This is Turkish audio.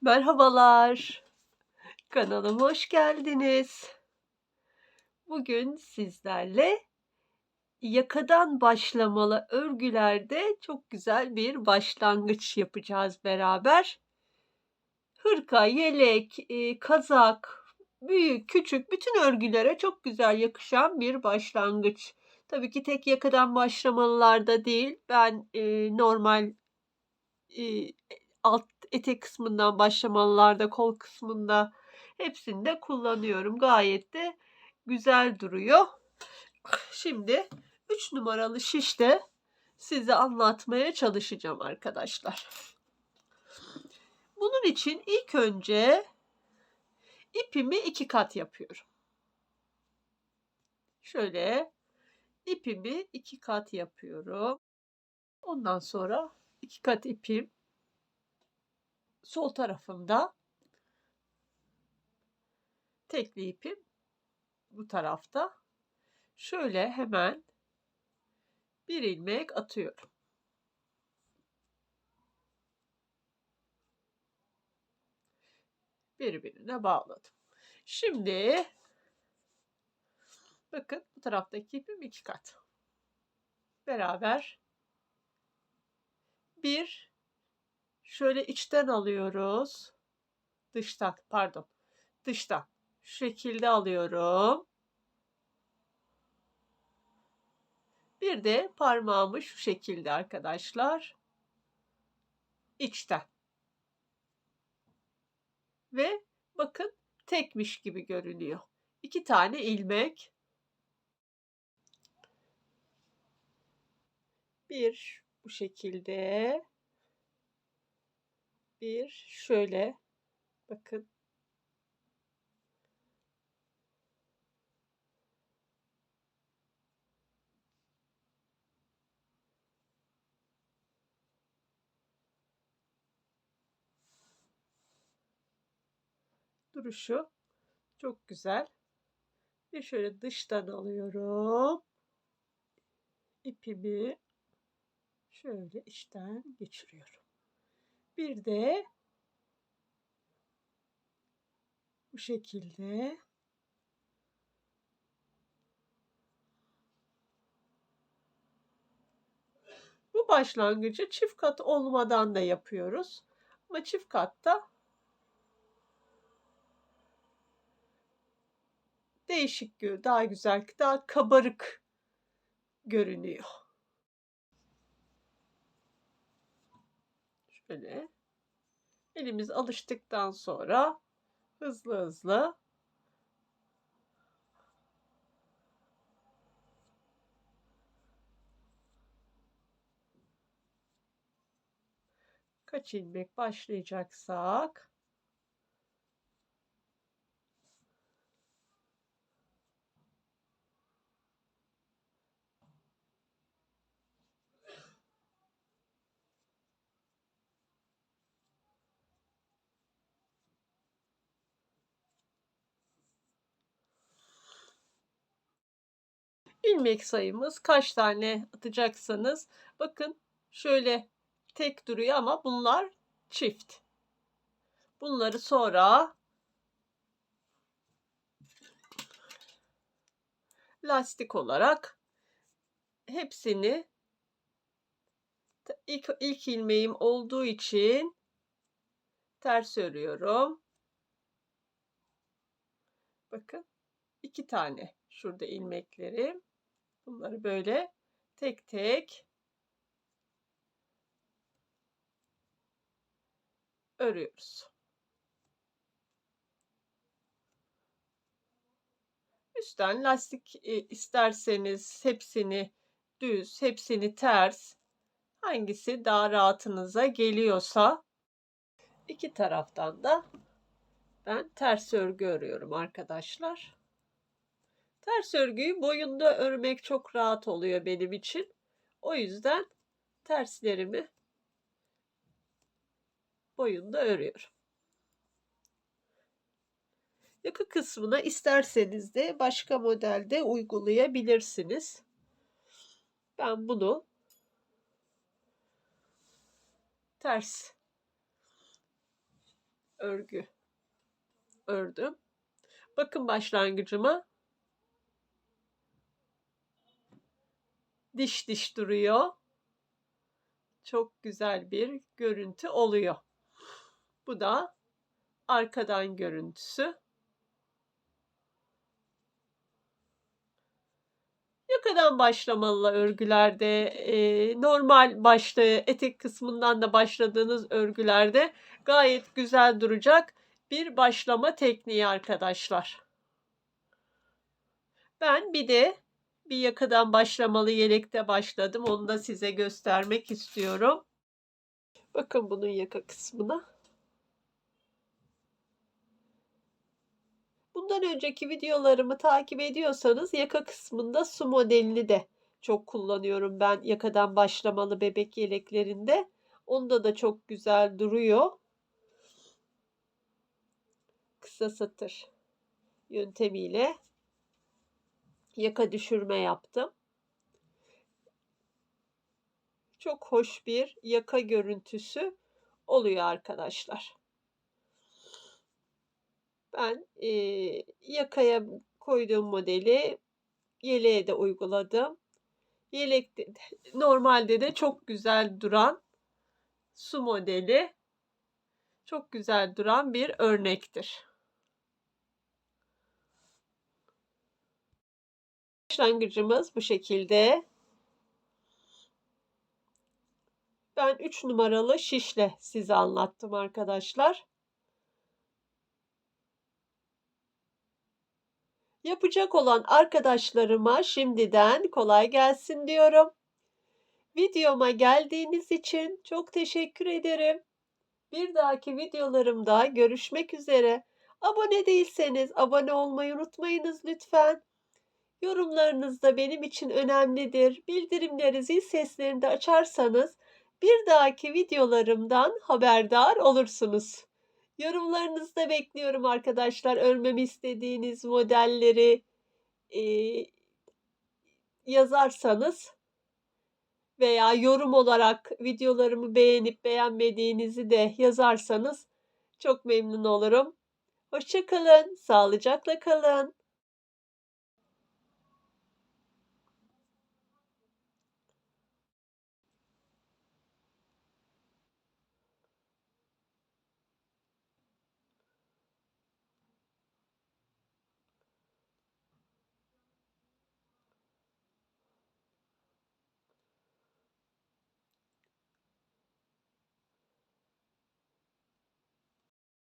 Merhabalar. Kanalıma hoş geldiniz. Bugün sizlerle yakadan başlamalı örgülerde çok güzel bir başlangıç yapacağız beraber. Hırka, yelek, e, kazak, büyük, küçük bütün örgülere çok güzel yakışan bir başlangıç. Tabii ki tek yakadan başlamalılarda değil. Ben e, normal e, alt etek kısmından başlamalılarda, kol kısmında hepsinde kullanıyorum. Gayet de güzel duruyor. Şimdi 3 numaralı şişte size anlatmaya çalışacağım arkadaşlar. Bunun için ilk önce ipimi iki kat yapıyorum. Şöyle ipimi iki kat yapıyorum. Ondan sonra iki kat ipim sol tarafımda tekli ipim bu tarafta şöyle hemen bir ilmek atıyorum. Birbirine bağladım. Şimdi bakın bu taraftaki ipim iki kat. Beraber bir şöyle içten alıyoruz. Dıştan pardon. Dıştan. Şu şekilde alıyorum. Bir de parmağımı şu şekilde arkadaşlar. içten. Ve bakın tekmiş gibi görünüyor. İki tane ilmek. Bir bu şekilde. Bir şöyle bakın duruşu çok güzel. Bir şöyle dıştan alıyorum. ipimi şöyle içten geçiriyorum. Bir de bu şekilde bu başlangıcı çift kat olmadan da yapıyoruz. Ama çift katta değişik, daha güzel, daha kabarık görünüyor. Şöyle elimiz alıştıktan sonra hızlı hızlı kaç ilmek başlayacaksak ilmek sayımız kaç tane atacaksanız bakın şöyle tek duruyor ama bunlar çift. Bunları sonra lastik olarak hepsini ilk, ilk ilmeğim olduğu için ters örüyorum. Bakın iki tane şurada ilmeklerim. Bunları böyle tek tek örüyoruz. Üstten lastik e, isterseniz hepsini düz, hepsini ters, hangisi daha rahatınıza geliyorsa iki taraftan da ben ters örgü örüyorum arkadaşlar. Ters örgüyü boyunda örmek çok rahat oluyor benim için. O yüzden terslerimi boyunda örüyorum. Yaka kısmına isterseniz de başka modelde uygulayabilirsiniz. Ben bunu ters örgü ördüm. Bakın başlangıcıma. Diş diş duruyor. Çok güzel bir görüntü oluyor. Bu da arkadan görüntüsü. Yakadan başlamalı örgülerde, e, normal başlı etek kısmından da başladığınız örgülerde gayet güzel duracak bir başlama tekniği arkadaşlar. Ben bir de bir yakadan başlamalı yelekte başladım. Onu da size göstermek istiyorum. Bakın bunun yaka kısmına. Bundan önceki videolarımı takip ediyorsanız yaka kısmında su modelini de çok kullanıyorum ben yakadan başlamalı bebek yeleklerinde. Onda da çok güzel duruyor. Kısa satır yöntemiyle yaka düşürme yaptım. Çok hoş bir yaka görüntüsü oluyor arkadaşlar. Ben e, yakaya koyduğum modeli yeleğe de uyguladım. Yelek de, normalde de çok güzel duran su modeli çok güzel duran bir örnektir. Başlangıcımız bu şekilde. Ben 3 numaralı şişle size anlattım arkadaşlar. Yapacak olan arkadaşlarıma şimdiden kolay gelsin diyorum. Videoma geldiğiniz için çok teşekkür ederim. Bir dahaki videolarımda görüşmek üzere. Abone değilseniz abone olmayı unutmayınız lütfen. Yorumlarınız da benim için önemlidir. Bildirimleri zil seslerini de açarsanız bir dahaki videolarımdan haberdar olursunuz. Yorumlarınızı da bekliyorum arkadaşlar. Örmemi istediğiniz modelleri e, yazarsanız veya yorum olarak videolarımı beğenip beğenmediğinizi de yazarsanız çok memnun olurum. Hoşçakalın, sağlıcakla kalın.